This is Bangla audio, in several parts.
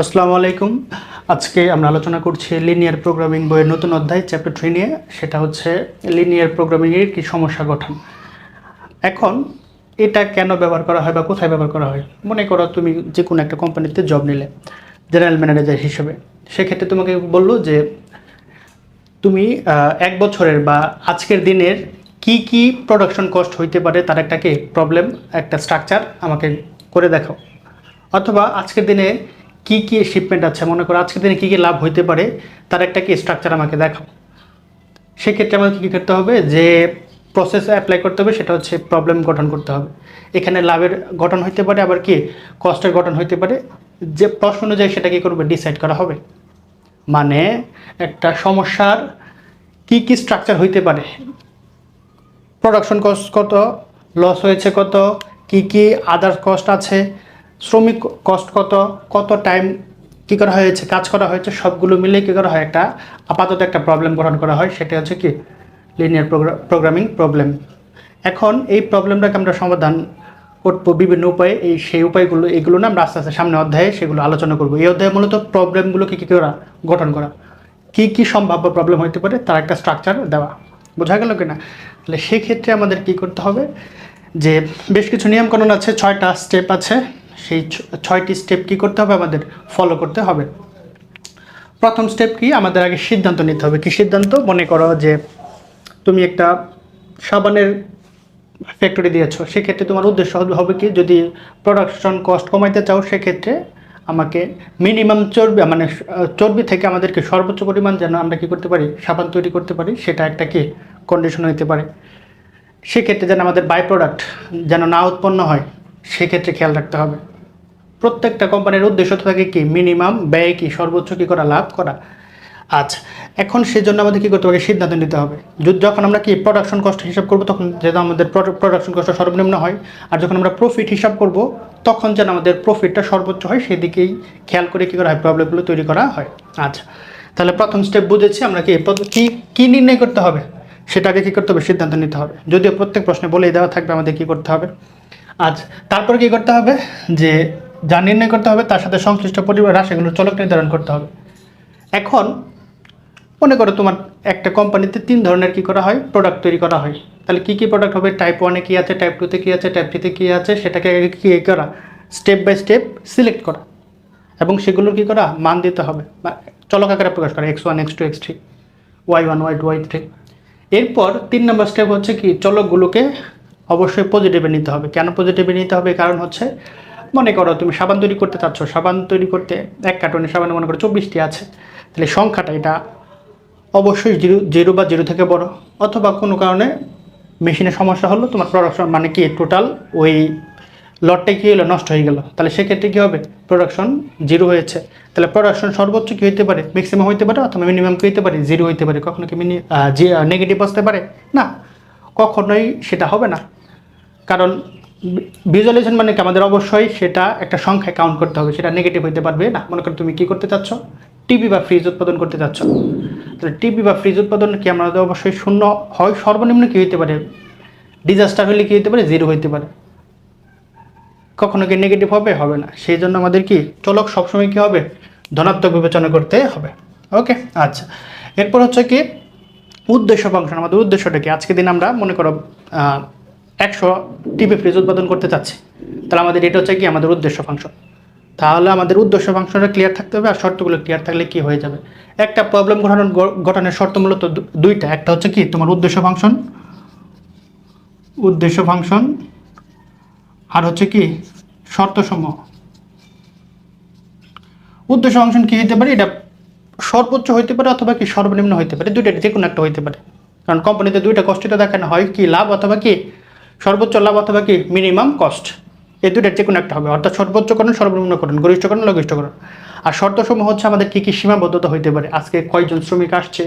আসসালামু আলাইকুম। আজকে আমরা আলোচনা করছি লিনিয়ার প্রোগ্রামিং বইয়ের নতুন অধ্যায় চ্যাপ্টার থ্রি নিয়ে। সেটা হচ্ছে লিনিয়ার প্রোগ্রামিংয়ের কি সমস্যা গঠন। এখন এটা কেন ব্যবহার করা হয় বা কোথায় ব্যবহার করা হয়? মনে করো তুমি যে কোনো একটা কোম্পানিতে জব নিলে জেনারেল ম্যানেজার হিসেবে। সেক্ষেত্রে তোমাকে বলল যে তুমি এক বছরের বা আজকের দিনের কি কি প্রোডাকশন কস্ট হইতে পারে তার একটা কি প্রবলেম একটা স্ট্রাকচার আমাকে করে দেখাও। অথবা আজকের দিনে কি কি শিপমেন্ট আছে? মনে করো আজকের দিনে কী কী লাভ হইতে পারে? তার একটা কি স্ট্রাকচার আমাকে দেখাও। সেক্ষেত্রে আমাকে কী করতে হবে? যে প্রসেস অ্যাপ্লাই করতে হবে, সেটা হচ্ছে প্রবলেম গঠন করতে হবে। এখানে লাভের গঠন হইতে পারে, আবার কি কস্টের গঠন হইতে পারে। যে প্রশ্ন অনুযায়ী সেটা কী করবে? ডিসাইড করা হবে। মানে একটা সমস্যার কি কি স্ট্রাকচার হইতে পারে? প্রোডাকশন কস্ট কত? লস হয়েছে কত? কি কি আদার্স কস্ট আছে? শ্রমিক কষ্ট কত কত টাইম কী করা হয়েছে, কাজ করা হয়েছে, সবগুলো মিলে কী করা হয়? একটা আপাতত একটা প্রবলেম গঠন করা হয়, সেটা হচ্ছে কি? লিনিয়ার প্রোগ্রামিং প্রবলেম এখন এই প্রবলেমটাকে আমরা সমাধান করব বিভিন্ন উপায়ে। এই সেই উপায়গুলো, এগুলো না আমরা আস্তে আস্তে সামনে অধ্যায়ে সেগুলো আলোচনা করব। এই অধ্যায়ে মূলত প্রবলেমগুলোকে কী করা? গঠন করা। কি কি সম্ভাব্য প্রবলেম হতে পারে? তার একটা স্ট্রাকচার দেওয়া। বোঝা গেল কিনা? তাহলে সেক্ষেত্রে আমাদের কি করতে হবে? যে বেশ কিছু নিয়মকানুন আছে, ছয়টা স্টেপ আছে। সেই ছয়টি স্টেপ কি করতে হবে? আমাদের ফলো করতে হবে। প্রথম স্টেপ কি? আমাদের আগে সিদ্ধান্ত নিতে হবে। কি সিদ্ধান্ত? মনে করো যে তুমি একটা সাবানের ফ্যাক্টরি দিয়েছ। সেক্ষেত্রে তোমার উদ্দেশ্য হবে- কি? যদি প্রোডাকশন কস্ট কমাইতে চাও, সেক্ষেত্রে আমাকে মিনিমাম চর্বি মানে চর্বি থেকে আমাদেরকে সর্বোচ্চ পরিমাণ যেন আমরা কি করতে পারি? সাবান তৈরি করতে পারি। সেটা একটা কি? কন্ডিশন হতে পারে। সেক্ষেত্রে যেন আমাদের বাই প্রোডাক্ট যেন না উৎপন্ন হয়, সেক্ষেত্রে খেয়াল রাখতে হবে। প্রত্যেকটা কোম্পানির উদ্দেশ্য থাকে কি? মিনিমাম ব্যয় কি? সর্বোচ্চ কি করা? লাভ করা। আচ্ছা এখন সেজন্য আমাদের কী করতে হবে? সিদ্ধান্ত নিতে হবে। যখন আমরা কি প্রোডাকশন কস্ট হিসাব করব, তখন যেন আমাদের প্রোডাকশন কস্ট সর্বনিম্ন হয়। আর যখন আমরা প্রফিট হিসাব করব, তখন যেন আমাদের প্রফিটটা সর্বোচ্চ হয়, সেদিকেই খেয়াল করে কী করা হয়? প্রবলেমগুলো তৈরি করা হয়। আচ্ছা তাহলে প্রথম স্টেপ বুঝেছি আমরা কি কি, কী নির্ণয় করতে হবে? সেটাকে কী করতে হবে? সিদ্ধান্ত নিতে হবে। যদিও প্রত্যেক প্রশ্নে বলেই দেওয়া থাকবে আমাদের কী করতে হবে। আচ্ছা তারপরে কী করতে হবে? যে যা নির্ণয় করতে হবে, তার সাথে সংশ্লিষ্ট পরিবার রাশিগুলোর চলক নির্ধারণ করতে হবে। এখন মনে করো তোমার একটা কোম্পানিতে তিন ধরনের কি করা হয়? প্রোডাক্ট তৈরি করা হয়। তাহলে কি কি প্রোডাক্ট হবে? টাইপ ওয়ানে কী আছে টাইপ টুতে কী আছে টাইপ থ্রিতে কী আছে, সেটাকে কী করা? স্টেপ বাই স্টেপ সিলেক্ট করা। এবং সেগুলোর কী করা? মান দিতে হবে। বা চলক আকারে প্রকাশ করা x one x two x three y one y two y three এরপর তিন নম্বর স্টেপ হচ্ছে কি? চলকগুলোকে অবশ্যই পজিটিভে নিতে হবে। কেন পজিটিভে নিতে হবে? কারণ হচ্ছে মনে করো তুমি সাবান তৈরি করতে চাচ্ছ, সাবান তৈরি করতে এক কার্টনে সাবানে মনে করো চব্বিশটি আছে, তাহলে সংখ্যাটা এটা অবশ্যই জিরো জিরো বা জিরো থেকে বড়। অথবা কোনো কারণে মেশিনে সমস্যা হলো, তোমার প্রোডাকশন মানে কি টোটাল ওই লটটাই কী হলো, নষ্ট হয়ে গেল। তাহলে সেক্ষেত্রে কী হবে প্রোডাকশন জিরো হয়েছে। তাহলে প্রোডাকশন সর্বোচ্চ কী হইতে পারে ম্যাক্সিমাম হইতে পারে অথবা মিনিমাম কী হইতে পারে, জিরো হইতে পারে। কখনো কি মিনি নেগেটিভ আসতে পারে? না, কখনোই সেটা হবে না। কারণ ভিজুয়ালাইজেশন মানে কি? আমাদের অবশ্যই সেটা একটা সংখ্যায় কাউন্ট করতে হবে। সেটা নেগেটিভ হইতে পারবে। না, মনে করো তুমি কি করতে চাচ্ছ? টিভি বা ফ্রিজ উৎপাদন করতে চাচ্ছ। তাহলে টিভি বা ফ্রিজ উৎপাদন কি আমাদের অবশ্যই শূন্য হয়? সর্বনিম্ন কি হইতে পারে? ডিজাস্টার হলে কি হইতে পারে? জিরো হইতে পারে। কখনো কি নেগেটিভ হবে? হবে না। সেই জন্য আমাদের কি? চলক সবসময় কি হবে? ধনাত্মক বিবেচনা করতে হবে। ওকে আচ্ছা। এরপর হচ্ছে কি, উদ্দেশ্য ফাংশন। আমাদের উদ্দেশ্যটা কি? আজকে দিন আমরা মনে করো একশো টিভি ফ্রিজ উৎপাদন করতে চাচ্ছি। তাহলে আমাদের এটা হচ্ছে কি? আমাদের উদ্দেশ্য ফাংশন তাহলে আমাদের উদ্দেশ্য ফাংশনটা ক্লিয়ার থাকতে হবে আর শর্তগুলো ক্লিয়ার থাকলে কি হয়ে যাবে? একটা প্রবলেম গঠন গঠনের শর্ত মূলত দুইটা। একটা হচ্ছে কি? তোমার উদ্দেশ্য ফাংশন উদ্দেশ্য ফাংশন আর হচ্ছে কি? শর্তসমূহ। উদ্দেশ্য ফাংশন কি হইতে পারে? এটা সর্বোচ্চ হইতে পারে অথবা কি সর্বনিম্ন হইতে পারে? দুইটা যে কোনো একটা হইতে পারে। কারণ কোম্পানিতে দুইটা কষ্টটা দেখানো হয় কি? লাভ অথবা কি? সর্বোচ্চ লাভ অথবা কি মিনিমাম কস্ট এই দুইটার যে কোনো একটা হবে। অর্থাৎ সর্বোচ্চকরণ সর্বনিম্নকরণ গরিষ্ঠকরণ লঘিষ্ঠকরণ আর শর্তসমূহ হচ্ছে আমাদের কী কী সীমাবদ্ধতা হইতে পারে? আজকে কয়জন শ্রমিক আসছে?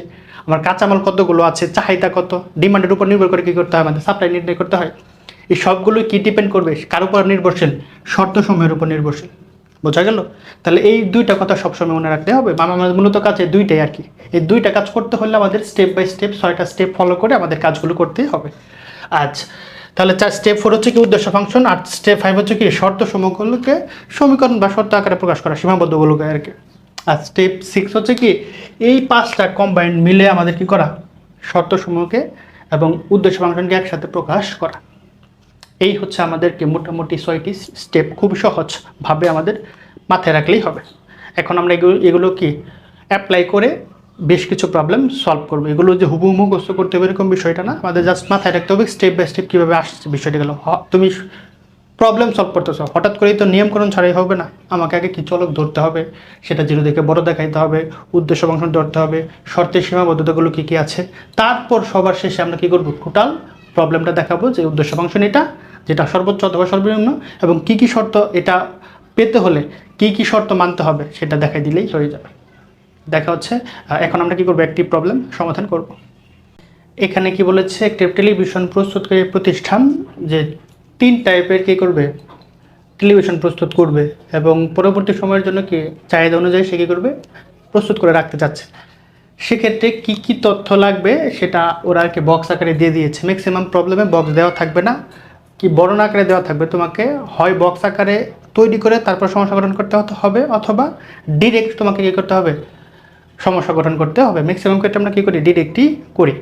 আমার কাঁচামাল কতগুলো আছে? চাহিদা কত? ডিমান্ডের উপর নির্ভর করে কী করতে হয়? আমাদের সাপ্লাই নির্ণয় করতে হয়। এই সবগুলোই কী ডিপেন্ড করবে? কার উপর নির্ভরশীল? শর্তসমূহের উপর নির্ভরশীল। বোঝা গেল? তাহলে এই দুইটা কথা সবসময় মনে রাখতে হবে। বা আমাদের মূলত কাজ এই দুইটাই আর কি। এই দুইটা কাজ করতে হলে আমাদের স্টেপ বাই স্টেপ ছয়টা স্টেপ ফলো করে আমাদের কাজগুলো করতেই হবে। আচ্ছা তাহলে চার স্টেপ ফোর হচ্ছে কি উদ্দেশ্য ফাংশন আর স্টেপ ফাইভ হচ্ছে কি শর্ত সমূহগুলোকে সমীকরণ বা শর্ত আকারে প্রকাশ করা, সীমাবদ্ধগুলোকে আর কি। আর স্টেপ সিক্স হচ্ছে কি এই পাঁচটা কম্বাইন্ড মিলে আমাদের কি করা? শর্ত সমূহকে এবং উদ্দেশ্য ফাংশনকে একসাথে প্রকাশ করা। এই হচ্ছে আমাদেরকে মোটামুটি ছয়টি স্টেপ খুব সহজভাবে আমাদের মাথায় রাখলেই হবে। এখন আমরা এগুলো এগুলো কি অ্যাপ্লাই করে বেশ কিছু প্রবলেম সলভ করব। এগুলো যে হুবহু মুখস্থ করতে হবে এরকম বিষয়টা না। আমাদের জাস্ট মাথায় রাখতে হবে স্টেপ বাই স্টেপ কীভাবে আসছে বিষয়টা গেল। তুমি প্রবলেম সলভ করতেছো। হঠাৎ করেই তো নিয়মকরণ ছাড়াই হবে না। আমাকে আগে কিছু চলক ধরতে হবে? সেটা জিরো দেখে বড় দেখাইতে হবে, উদ্দেশ্য ফাংশন ধরতে হবে, শর্তের সীমাবদ্ধতাগুলো কী কী আছে? তারপর সবার শেষে আমরা কী করব? টোটাল প্রবলেমটা দেখাবো যে উদ্দেশ্য ফাংশন এটা, যেটা সর্বোচ্চ অথবা সর্বনিম্ন, এবং কী কী শর্ত এটা পেতে হলে কী কী শর্ত মানতে হবে সেটা দেখাই দিলেই হয়ে যাবে। দেখা হচ্ছে। এখন আমরা কি করব? একটি প্রবলেম সমাধান করব। এখানে কি বলেছে? একটি টেলিভিশন প্রস্তুতকারী প্রতিষ্ঠান যে তিন টাইপের কি করবে? টেলিভিশন প্রস্তুত করবে এবং পরবর্তী সময়ের জন্য কি চাহিদা অনুযায়ী সে কী করবে? প্রস্তুত করে রাখতে চাচ্ছে। সেক্ষেত্রে কি কি তথ্য লাগবে সেটা ওরা আর কি বক্স আকারে দিয়ে দিয়েছে। ম্যাক্সিমাম প্রবলেমে বক্স দেওয়া থাকবে না। কি বর্ণনা আকারে দেওয়া থাকবে? তোমাকে হয় বক্স আকারে তৈরি করে তারপর সমস্যা গঠন করতে হবে অথবা ডিরেক্ট তোমাকে কী করতে হবে? সমস্যা গঠন করতে হবে। ম্যাক্সিমাম ক্ষেত্রে আমরা কী করি? ডিরেক্টই করি।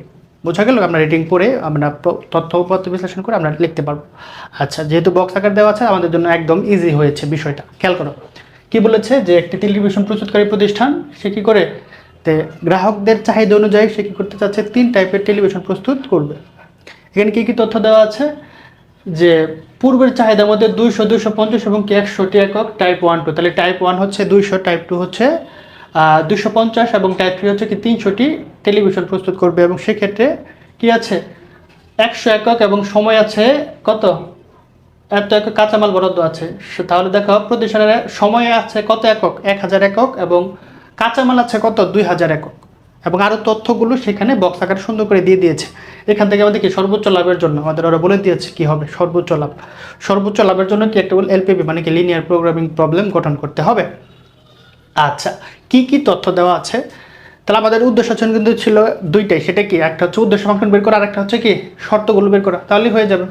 বোঝা গেল আমরা রিডিং পড়ে আমরা তথ্য উপাত্ত বিশ্লেষণ করে আমরা লিখতে পারব। আচ্ছা যেহেতু বক্স আকার দেওয়া আছে, আমাদের জন্য একদম ইজি হয়েছে বিষয়টা। খেয়াল করো। কি বলেছে? যে একটি টেলিভিশন প্রস্তুতকারী প্রতিষ্ঠান, সে কী করে? তে গ্রাহকদের চাহিদা অনুযায়ী সে কী করতে চাচ্ছে? তিন টাইপের টেলিভিশন প্রস্তুত করবে। এখানে কী কী তথ্য দেওয়া আছে? যে পূর্বের চাহিদার মধ্যে দুইশো দুইশো পঞ্চাশ এবং কি একশোটি একক টাইপ ওয়ান টু তাহলে টাইপ ওয়ান হচ্ছে দুইশো টাইপ টু হচ্ছে দুশো পঞ্চাশ এবং টাইপ হচ্ছে কি তিনশোটি টেলিভিশন প্রস্তুত করবে এবং সেক্ষেত্রে কি আছে? একশো একক এবং সময় আছে কত? এত একক কাঁচামাল বরাদ্দ আছে। তাহলে দেখো, প্রতিষ্ঠানের সময় আছে কত একক? এক হাজার একক এবং কাঁচামাল আছে কত? দুই হাজার একক। এবং আরও তথ্যগুলো সেখানে বক্স আকারে সুন্দর করে দিয়ে দিয়েছে। এখান থেকে আমাদের কি সর্বোচ্চ লাভের জন্য? আমাদের ওরা বলে দিয়েছে কি হবে? সর্বোচ্চ লাভ। সর্বোচ্চ লাভের জন্য কি একটা এলপিবি মানে কি লিনিয়ার প্রোগ্রামিং প্রবলেম গঠন করতে হবে। আচ্ছা কি কি তথ্য দেওয়া আছে? তাহলে আমাদের উদ্দেশ্য ছিল কিন্তু ছিল দুইটাই। সেটা কি? একটা হচ্ছে উদ্দেশ্য ফাংশন বের করা, আর একটা হচ্ছে কি শর্তগুলো বের করা। তাহলেই হয়ে যাবে।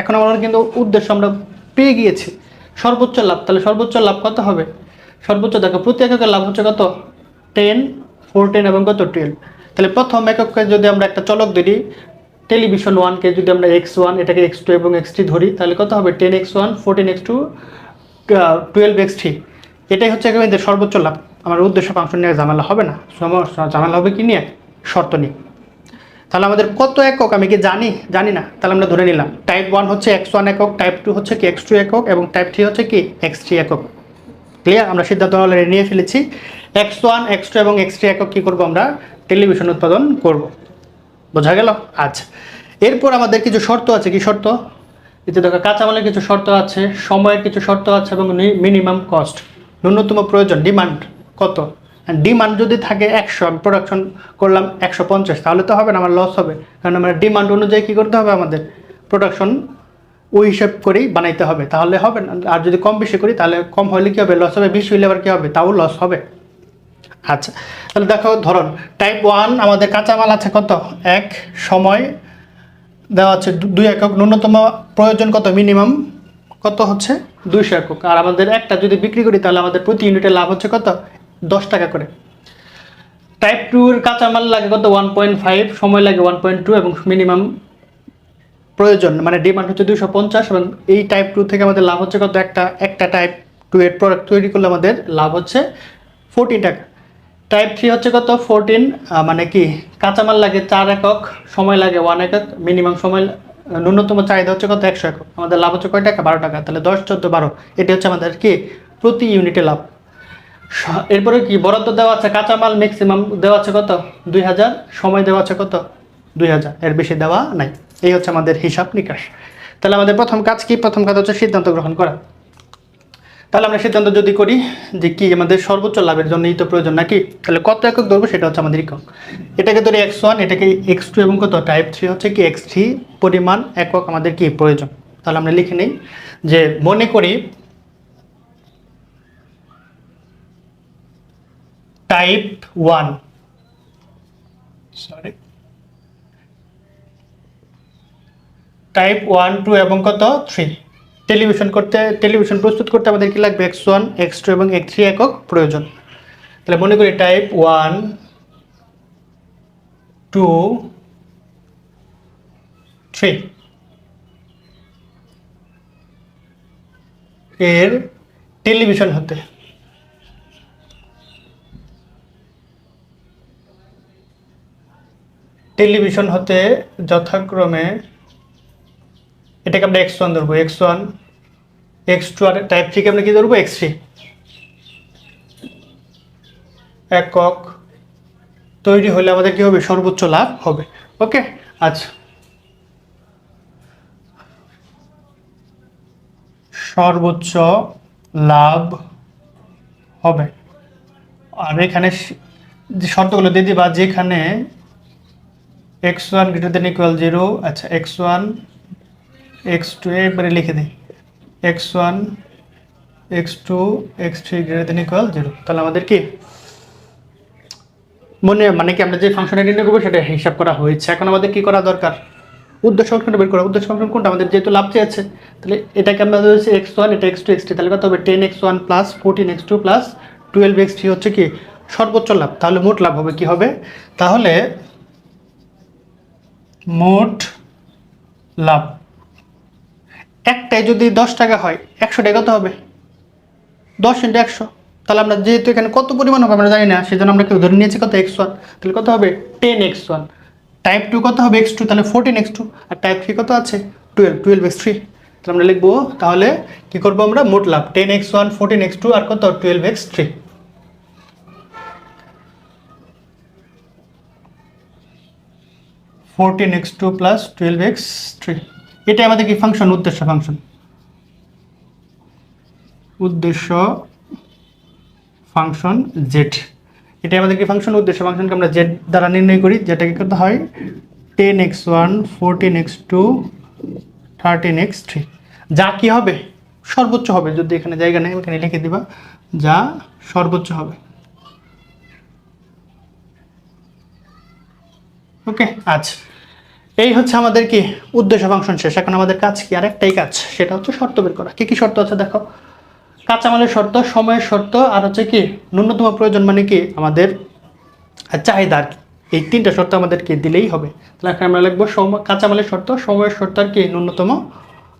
এখন আমরা কিন্তু উদ্দেশ্য আমরা পেয়ে গিয়েছি। সর্বোচ্চ লাভ। তাহলে সর্বোচ্চ লাভ কত হবে? সর্বোচ্চ দেখো, প্রতি এককের লাভ হচ্ছে কত? টেন ফোরটিন এবং কত? টুয়েলভ তাহলে প্রথম এককে যদি আমরা একটা চলক ধরি টেলিভিশন ওয়ানকে যদি আমরা এক্স ওয়ান এটাকে এক্স টু এবং এক্স থ্রি ধরি, তাহলে কত হবে? Ten x one fourteen x two twelve x three এটাই হচ্ছে এদের সর্বোচ্চ লাভ। আমার উদ্দেশ্য ফাংশন নিয়ে ঝামেলা হবে না। ঝামেলা হবে কি নিয়ে? শর্ত নিয়ে। তাহলে আমাদের কত একক? আমি কি জানি? জানি না। তাহলে আমরা ধরে নিলাম। টাইপ ওয়ান হচ্ছে এক্স ওয়ান একক টাইপ টু হচ্ছে কি এক্স টু একক, এবং টাইপ থ্রি হচ্ছে কি এক্স থ্রি একক। ক্লিয়ার আমরা সিদ্ধান্ত অলরেডি নিয়ে ফেলেছি। এক্স ওয়ান এক্স টু এবং এক্স থ্রি একক কী করব আমরা? টেলিভিশন উৎপাদন করব। বোঝা গেল? আচ্ছা। এরপর আমাদের কিছু শর্ত আছে। কি শর্ত? এতে দেখো, কাঁচামালের কিছু শর্ত আছে, সময়ের কিছু শর্ত আছে এবং মিনিমাম কস্ট ন্যূনতম প্রয়োজন ডিমান্ড কত? ডিমান্ড যদি থাকে একশো, আমি প্রোডাকশন করলাম একশো পঞ্চাশ, তাহলে তো হবে না, আমার লস হবে। কারণ আমার ডিমান্ড অনুযায়ী কী করতে হবে আমাদের? প্রোডাকশন ওই হিসাব করেই বানাইতে হবে, তাহলে হবে না। আর যদি কম বেশি করি, তাহলে কম হলে কী হবে? লস হবে, বেশি হইলে আবার কী হবে? তাও লস হবে। আচ্ছা তাহলে দেখো ধরুন টাইপ ওয়ান আমাদের কাঁচামাল আছে কত? এক, সময় দেওয়া আছে দুই একক, ন্যূনতম প্রয়োজন কত? মিনিমাম কত হচ্ছে? দুইশো একক। আর আমাদের একটা যদি বিক্রি করি, তাহলে আমাদের প্রতি ইউনিটে লাভ হচ্ছে কত? দশ টাকা করে। টাইপ টুর কাঁচামাল লাগে কত? ওয়ান পয়েন্ট ফাইভ সময় লাগে ওয়ান পয়েন্ট টু এবং মিনিমাম প্রয়োজন। মানে ডিমান্ড হচ্ছে দুশো পঞ্চাশ এবং এই টাইপ টু থেকে আমাদের লাভ হচ্ছে কত? একটা একটা টাইপ টু এর প্রোডাক্ট তৈরি করলে আমাদের লাভ হচ্ছে ফোরটিন টাকা। টাইপ থ্রি হচ্ছে কত? ফোরটিন মানে কি? কাঁচামাল লাগে চার একক, সময় লাগে ওয়ান একক মিনিমাম সময়, ন্যূনতম চাহিদা হচ্ছে কত? একশো একক। আমাদের লাভ হচ্ছে কয় টাকা? বারো টাকা। তাহলে দশ, চোদ্দ, বারো। এটি হচ্ছে আমাদের কি? প্রতি ইউনিটে লাভ। এরপরে কি, বরাদ্দ দেওয়া আছে কাঁচামাল ম্যাক্সিমাম দেওয়া আছে কত? দুই হাজার। সময় দেওয়া আছে কত? দুই হাজার। এর বেশি দেওয়া নাই। এই হচ্ছে আমাদের হিসাব নিকাশ। তাহলে আমাদের প্রথম কাজ কি? প্রথম কাজ হচ্ছে সিদ্ধান্ত গ্রহণ করা। তাহলে আমরা সিদ্ধান্ত যদি করি যে কি আমাদের সর্বোচ্চ লাভের জন্যই তো প্রয়োজন নাকি? তাহলে কত একক ধরবো? সেটা হচ্ছে আমাদের একক। এটাকে ধরি এক্স ওয়ান, এটাকে এক্স টু এবং কত? টাইপ থ্রি হচ্ছে কি? X three. পরিমাণ একক আমাদের কি? প্রয়োজন। তাহলে আমরা লিখে নিই যে মনে করি type one sorry type one two এবং কত? থ্রি টেলিভিশন করতে টেলিভিশন প্রস্তুত করতে আমাদের কি লাগবে? এক্স ওয়ান এক্স টু এবং এক্স একক প্রয়োজন। তাহলে মনে করি টাইপ ওয়ান টু থ্রি এর টেলিভিশন হতে। টেলিভিশন হতে যথাক্রমে এটাকে আমরা এক্স ওয়ান ধরবো। এক্স ওয়ান এক্স টু আর টাইপ থ্রিকে আমরা কি ধরবো? এক্স থ্রি একক তৈরি হলে আমাদের কি হবে? সর্বোচ্চ লাভ হবে। ওকে আচ্ছা। সর্বোচ্চ লাভ হবে। আর এখানে যে শর্তগুলো দিয়ে দিবা, যেখানে x one greater than equal zero আচ্ছা এক্স ওয়ান এক্স টু একবারে লিখে দিই। X one x two x three greater than equal zero তাহলে আমাদের কি? মনে মানে কি আমরা যে ফাংশনটা নির্ণয় করব, সেটা হিসাব করা হয়েছে। এখন আমাদের কি করা দরকার? উদ্দেশ্য ফাংশনটা বের করা। উদ্দেশ্য ফাংশন কোনটা? আমাদের যেহেতু লাভ চেয়েছে তাহলে এটাকে আমরা ধরেছি এক্স ওয়ান এটা এক্স টু এক্স থ্রি তাহলে কত হবে? Ten x one plus fourteen x two plus twelve x three হচ্ছে কি? সর্বোচ্চ লাভ। তাহলে মোট লাভ হবে কি হবে? তাহলে মোট লাভ। একটাই যদি দশ টাকা হয়, একশো টাকা কত হবে? দশ ইন্টু একশো। তাহলে আমরা যেহেতু এখানে কত পরিমাণ হবে আমরা জানি না, সেজন্য আমরা কেউ ধরে নিয়েছি কত? X one. তাহলে কত হবে? Ten x one. Type two কত হবে? X two. তাহলে ফোরটিন এক্স টু। আর টাইপ থ্রি কত আছে? টুয়েলভ। Twelve x three. তাহলে আমরা লিখব, তাহলে কী করব আমরা? মোট লাভ। Ten x one, fourteen x two আর কত? Twelve x three. Fourteen x two plus twelve x three এটা আমাদের কি ফাংশন উদ্দেশ্য ফাংশন উদ্দেশ্য ফাংশন জেড এটা আমাদের কি ফাংশন উদ্দেশ্য ফাংশনকে আমরা জেড দ্বারা নির্ণয় করি। যেটাকে করতে হয় ten x one fourteen x two thirteen x three যা কি হবে? সর্বোচ্চ হবে। যদি এখানে জায়গা নেই এখানে লিখে দিবা। যা সর্বোচ্চ হবে। ওকে আচ্ছা এই হচ্ছে আমাদের কি উদ্দেশ্য ফাংশন শেষ। এখন আমাদের কাজ কি? আরেকটাই কাজ, সেটা হচ্ছে শর্ত বের করা। কি কি শর্ত আছে দেখো? কাঁচামালের শর্ত, সময়ের শর্ত, আর হচ্ছে কি ন্যূনতম প্রয়োজন মানে কি আমাদের চাহিদা আর কি। এই তিনটা শর্ত আমাদেরকে দিলেই হবে। তাহলে এখন আমরা লিখব সম- কাঁচামালের শর্ত, সময়ের শর্ত আর কি ন্যূনতম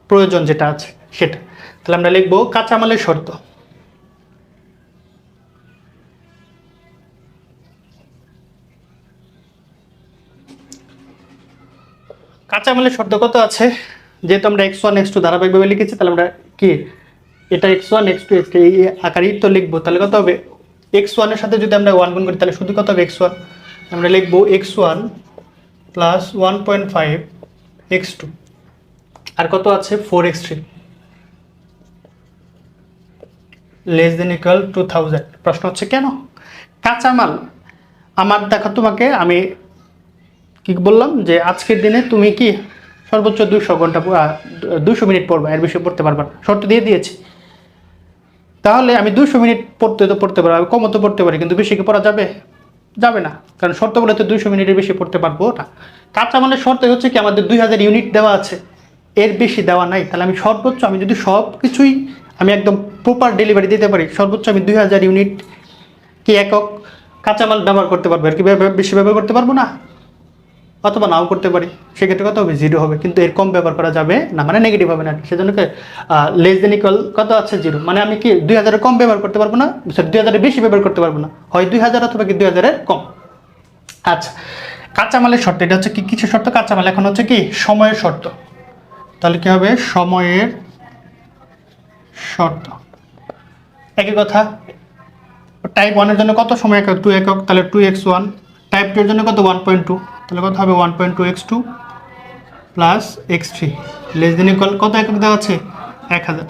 প্রয়োজন যেটা আছে সেটা। তাহলে আমরা লিখব কাঁচামালের শর্ত। কাঁচামালের শর্ত কত আছে? যেহেতু আমরা এক্স ওয়ান এক্স টু ধারাবাহিকভাবে লিখেছি, তাহলে আমরা কি? এটা x one x two x এই আকারেই তো লিখব। তাহলে কত হবে? এক্স ওয়ানের সাথে যদি আমরা ওয়ান গুণ করি, তাহলে শুধু কত হবে এক্স ওয়ান আমরা লিখব x one plus one point five x two আর কত আছে? Four x three less than equal two thousand প্রশ্ন হচ্ছে কেন? কাঁচামাল, আমার দেখা তোমাকে, আমি কি বললাম? যে আজকের দিনে তুমি কি সর্বোচ্চ দুশো ঘণ্টা দুশো মিনিট পড়বা, এর বেশি পড়তে পারবা শর্ত দিয়ে দিয়েছি। তাহলে আমি দুশো মিনিট পড়তে তো পড়তে পারব, আমি কমও তো পড়তে পারি, কিন্তু বেশি কি পড়া যাবে? যাবে না। কারণ শর্ত বলে তো দুশো মিনিটের বেশি পড়তে পারব না। কাঁচামালের শর্ত হচ্ছে কি, আমাদের দুই হাজার ইউনিট দেওয়া আছে। এর বেশি দেওয়া নাই। তাহলে আমি সর্বোচ্চ, আমি যদি সব কিছুই আমি একদম প্রপার ডেলিভারি দিতে পারি, সর্বোচ্চ আমি দুই হাজার ইউনিট কি একক কাঁচামাল ব্যবহার করতে পারব? আর কি বেশি ব্যবহার করতে পারব না? অথবা নাও করতে পারি, সেক্ষেত্রে কত হবে? জিরো হবে। কিন্তু এর কম ব্যবহার করা যাবে না মানে নেগেটিভ হবে না সেজন্য লেস দেন ইকুয়াল কত আছে? জিরো মানে আমি কি দুই হাজারের কম ব্যবহার করতে পারব না? সরি দুই হাজারের বেশি ব্যবহার করতে পারব না। হয় দুই হাজার অথবা কি দুই হাজারের কম। আচ্ছা কাঁচামালের শর্ত, এটা হচ্ছে কি, কিছু শর্ত? কাঁচামাল এখন হচ্ছে কি, সময়ের শর্ত। তাহলে কি হবে? সময়ের শর্ত। একই কথা টাইপ ওয়ানের জন্য কত সময় একক? টু একক। তাহলে two x one type two এর জন্য কত? ওয়ান পয়েন্ট টু তাহলে কত হবে? One point two x two plus x three less than equal কত একক দেওয়া আছে? এক হাজার।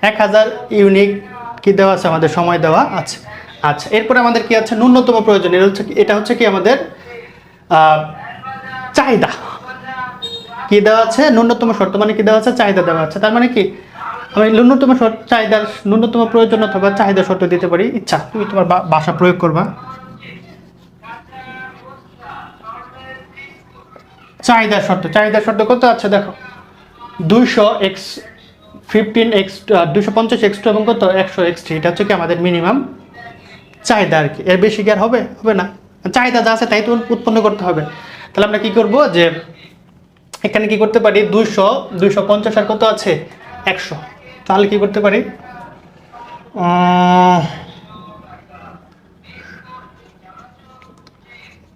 এক হাজার ইউনিক কি দেওয়া আছে? আমাদের সময় দেওয়া আছে। আচ্ছা এরপরে আমাদের কি আছে? ন্যূনতম প্রয়োজন। এটা হচ্ছে এটা হচ্ছে কি আমাদের চাহিদা। কি দেওয়া আছে? ন্যূনতম শর্ত মানে কি দেওয়া আছে? চাহিদা দেওয়া আছে। তার মানে কি? আমি ন্যূনতম চাহিদার ন্যূনতম প্রয়োজন অথবা চাহিদা শর্ত দিতে পারি। ইচ্ছা, তুমি তোমার বা- ভাষা প্রয়োগ করবা। চাহিদার শর্ত। চাহিদার শর্ত কত? আছে দেখো। দুইশো এক্স ফিফটিন এক্স দুশো পঞ্চাশ এক্স টু এবং কত? একশো এক্স থ্রি। এটা হচ্ছে কি আমাদের মিনিমাম চাহিদা আর কি। এর বেশি কি আর হবে? হবে না। চাহিদা যা আছে তাই তো উৎপন্ন করতে হবে। তাহলে আমরা কি করব যে, এখানে কি করতে পারি? দুইশো দুইশো পঞ্চাশ আর কত আছে? একশো। তাহলে কি করতে পারি?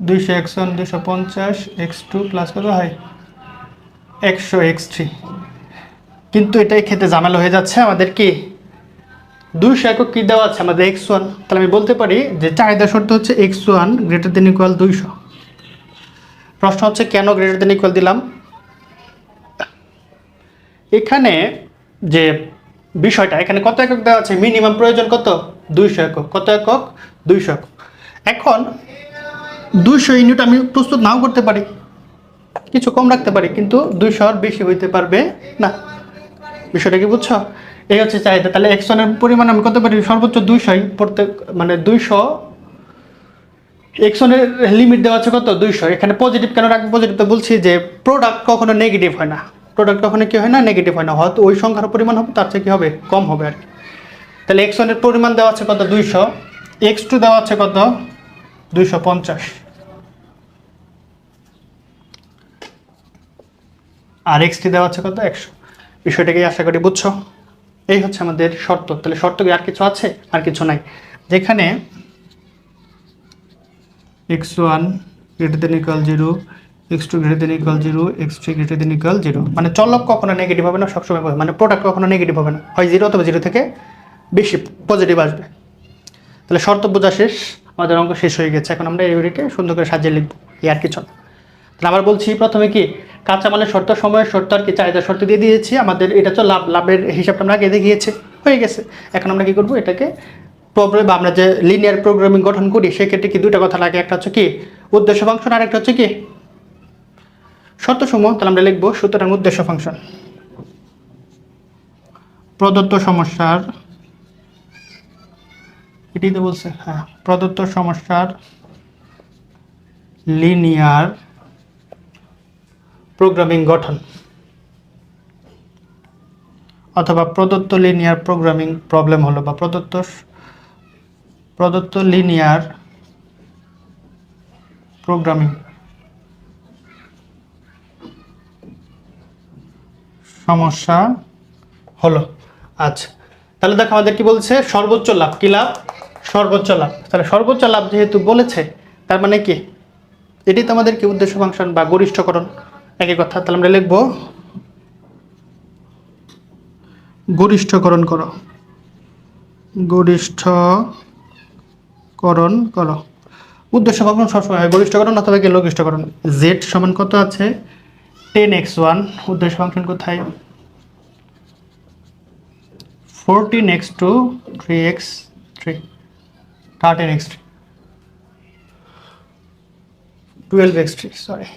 দুইশো এক্স ওয়ান দুইশো পঞ্চাশ, এক্স টু প্লাস কত হয়? একশো এক্স থ্রি। কিন্তু এটাই খেতে ঝামেলা হয়ে যাচ্ছে আমাদের কি? দুইশো একক কী দেওয়া আছে আমাদের এক্স ওয়ান? তাহলে আমি বলতে পারি যে চাহিদা শর্ত হচ্ছে x one greater than equal দুইশো। প্রশ্ন হচ্ছে কেন গ্রেটার দেন ইকুয়াল দিলাম? এখানে যে বিষয়টা, এখানে কত একক দেওয়া আছে? মিনিমাম প্রয়োজন কত? দুইশো একক। কত একক? দুইশো একক। এখন দুইশো ইউনিট আমি প্রস্তুত নাও করতে পারি। কিছু কম রাখতে পারি, কিন্তু দুইশোর বেশি হইতে পারবে না। বিষয়টা কি বুঝছ? এই হচ্ছে চাহিদা। তাহলে একশনের পরিমাণ আমি করতে পারি? সর্বোচ্চ দুইশোই প্রত্যেক মানে দুইশো। একশনের লিমিট দেওয়া আছে কত? দুইশো। এখানে পজিটিভ কেন রাখব? পজিটিভ তো বলছি যে প্রোডাক্ট কখনো নেগেটিভ হয় না। প্রোডাক্ট কখনো কি হয় না? নেগেটিভ হয় না। হয়তো ওই সংখ্যার পরিমাণ হবে, তার চেয়ে কী হবে? কম হবে আর কি। তাহলে এক্সনের পরিমাণ দেওয়া আছে কত? দুইশো। এক্স টু দেওয়া আছে কত? দুইশো পঞ্চাশ। আর এক্সটি দেওয়া আছে কত? একশো। বিষয়টাকে আশা করি বুঝছ? এই হচ্ছে আমাদের শর্ত। তাহলে শর্ত কি? আর কিছু আছে? আর কিছু নাই। যেখানে x one greater than equal zero x two greater than equal zero x three greater than equal zero মানে চলক কখনো নেগেটিভ হবে না, সবসময় হবে মানে প্রোডাক্ট কখনো নেগেটিভ হবে না। হয় জিরো অথবা জিরো থেকে বেশি পজিটিভ আসবে। তাহলে শর্ত বোঝা শেষ। আমাদের অঙ্ক শেষ হয়ে গেছে। এখন আমরা এইগুলিকে সুন্দর করে সাজিয়ে লিখব। এই আর কিছু তাহলে আবার বলছি প্রথমে কি কাঁচামালের শর্ত, সময়ের শর্ত আর কি চাহিদা শর্ত দিয়ে দিয়েছি। আমাদের এটা তো লাভ, লাভের হিসাবটা আমরা আগে দেখিয়েছি। হয়ে গেছে। এখন আমরা কি করব, এটাকে প্রবলেম বা আমরা যে লিনিয়ার প্রোগ্রামিং গঠন করি, সেক্ষেত্রে কি দুটো কথা লাগে? একটা হচ্ছে কি, উদ্দেশ্য ফাংশন আর একটা হচ্ছে কি শর্তসমূহ তাহলে আমরা লিখব সুতরাং উদ্দেশ্য ফাংশন প্রদত্ত সমস্যার এটাই তো বলছে হ্যাঁ। প্রদত্ত সমস্যার লিনিয়ার প্রোগ্রামিং গঠন অথবা প্রদত্ত লিনিয়ার প্রোগ্রামিং প্রবলেম হলো বা প্রদত্ত প্রদত্ত লিনিয়ার প্রোগ্রামিং সমস্যা হলো। আচ্ছা তাহলে দেখো আমাদের কি বলছে? সর্বোচ্চ লাভ, কি লাভ? সর্বোচ্চ লাভ। তাহলে সর্বোচ্চ লাভ যেহেতু বলেছে, তার মানে কি? এটি তো আমাদের কি উদ্দেশ্য ফাংশন বা গরিষ্ঠকরণ? একই কথা। তাহলে আমরা লিখব, গরিষ্ঠকরণ করো। গরিষ্ঠকরণ করো। উদ্দেশ্য ফাংশন সবসময় হয় গরিষ্ঠকরণ অথবা কি লঘিষ্ঠকরণ? জেড সমান কত আছে? টেন এক্স ওয়ান উদ্দেশ্য ফাংশন কোথায়? Fourteen x two three x three thirteen x three twelve x three sorry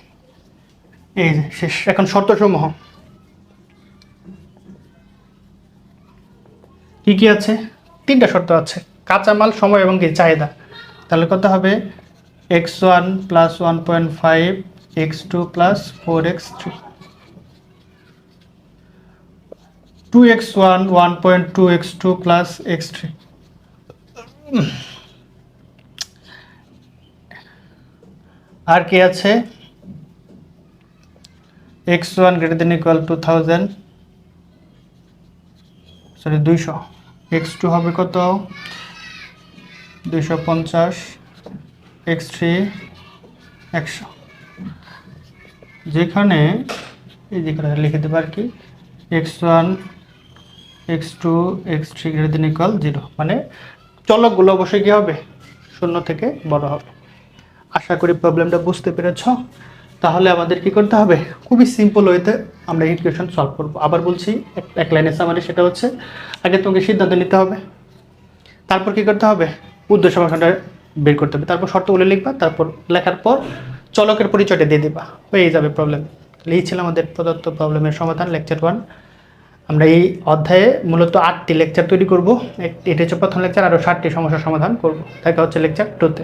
এই যে, শেষ। এখন শর্তসমূহ কি কি আছে? তিনটা শর্ত আছে। কাঁচামাল সময় এবং চাহিদা। তাহলে কত হবে? X one plus one point five x two plus four x three two x one one point two x two plus x three আর কি আছে? X one greater than equal two thousand sorry দুইশো। এক্স টু হবে কত? দুইশো পঞ্চাশ। এক্স থ্রি একশো। যেখানে, এই যেখানে লিখে দেবো আর কি x one x two x three greater than equal zero মানে চলকগুলো অবশ্যই কী হবে? শূন্য থেকে বড় হবে। আশা করি প্রবলেমটা বুঝতে পেরেছ। তাহলে আমাদের কি করতে হবে? খুবই সিম্পল ওয়েতে আমরা ইকুয়েশন সলভ করব। আবার বলছি, এক- লাইনে সামারি সেটা হচ্ছে, আগে তোমাকে সিদ্ধান্ত নিতে হবে। তারপর কি করতে হবে? উদ্দেশ্য ফাংশনটা বের করতে হবে। তারপর শর্তগুলো লিখবা, তারপর লেখার পর চলকের পরিচয়টা দিয়ে দিবা। হয়ে যাবে প্রবলেম এই আমাদের প্রদত্ত প্রবলেমের সমাধান লেকচার ওয়ান আমরা এই অধ্যায়ে মূলত আটটি লেকচার তৈরি করব। এটা হচ্ছে প্রথম লেকচার আরও ষাটটি সমস্যার সমাধান করব। দেখা হচ্ছে লেকচার টুতে